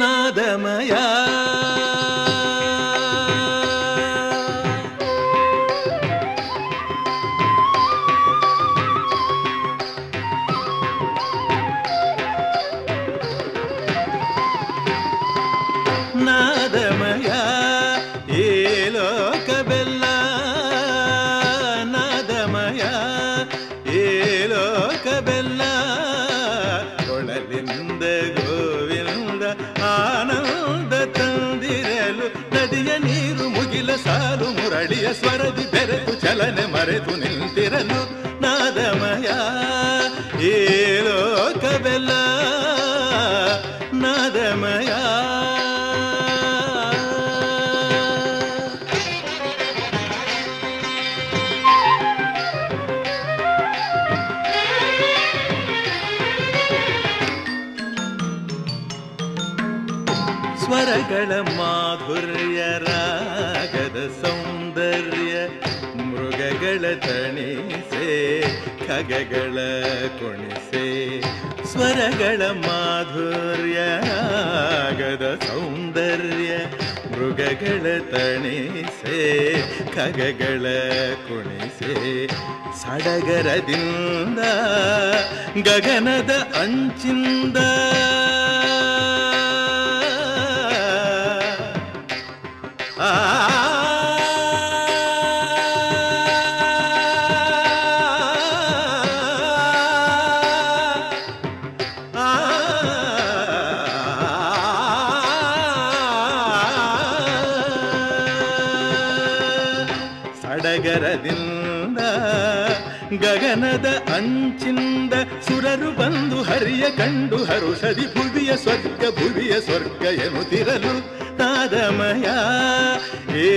நாதமயா ಕೊಳಲಿಂದ ಗೋವಿಂದ ಆನಂದ ತಂದಿರಲು ನದಿಯ ನೀರು ಮುಗಿಲ ಸಾಲು ಮುರಳಿಯ ಸ್ವರದಿ ಬೆರೆತು ಚಲನೆ ಮರೆತು ನಿಂತಿರಲು ನಾದಮಯ ಏ ಸ್ವರಗಳ ಮಾಧುರ್ಯ ರಾಗದ ಸೌಂದರ್ಯ ಮೃಗಗಳ ತಣಿಸೆ ಖಗಗಳ ಕೊಣಿಸೆ ಸ್ವರಗಳ ಮಾಧುರ್ಯ ರಾಗದ ಸೌಂದರ್ಯ ಮೃಗಗಳ ತಣಿಸೆ ಖಗಗಳ ಕೊಣಿಸೆ ಸಡಗರದಿಂದ ಗಗನದ ಅಂಚಿಂದ ಸಡಗರದಿಂದ ಗಗನದ ಅಂಚಿಂದ ಸುರರು ಬಂದು ಹರಿಯ ಕಂಡು ಹರುಷದಿ ಭುವಿಯ ಸ್ವರ್ಗ ಭುವಿಯ ಸ್ವರ್ಗ ಎನ್ನುತ್ತಿರಲು ತಾದಮಯ ಏ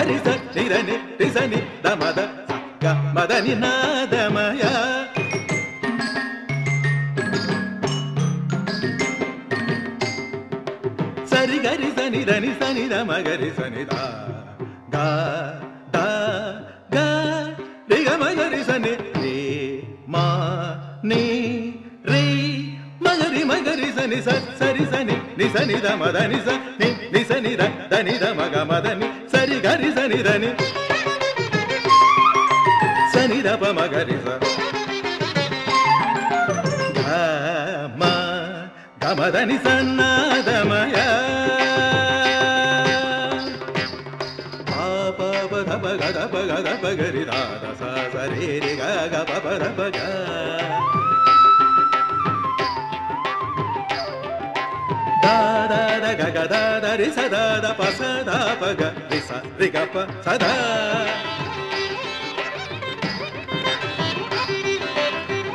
సరి సని దని సని దమ సని దా గా దా గా రిగ మగరి సని రే మా నీ నిస సరి సని నిస నిద మద నిస నిస నిద దని ద మగ మదని సరి గరి సని దని సని ద ప మగ రిస మ గమదని సన్నాదమయా గద పగ గద పగరి దాద సరే గ గ ప పద పగా గ గ ద ద రి స ద ద ప స ద ప గ రి స రి గ ప స ద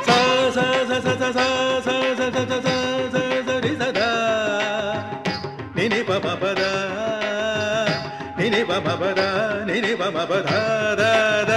స స స స స స స స స స స స స రి స ద ని ని ప ప ప ద ని ని ప ప ప ద ని ని ప ప ప ద ద ద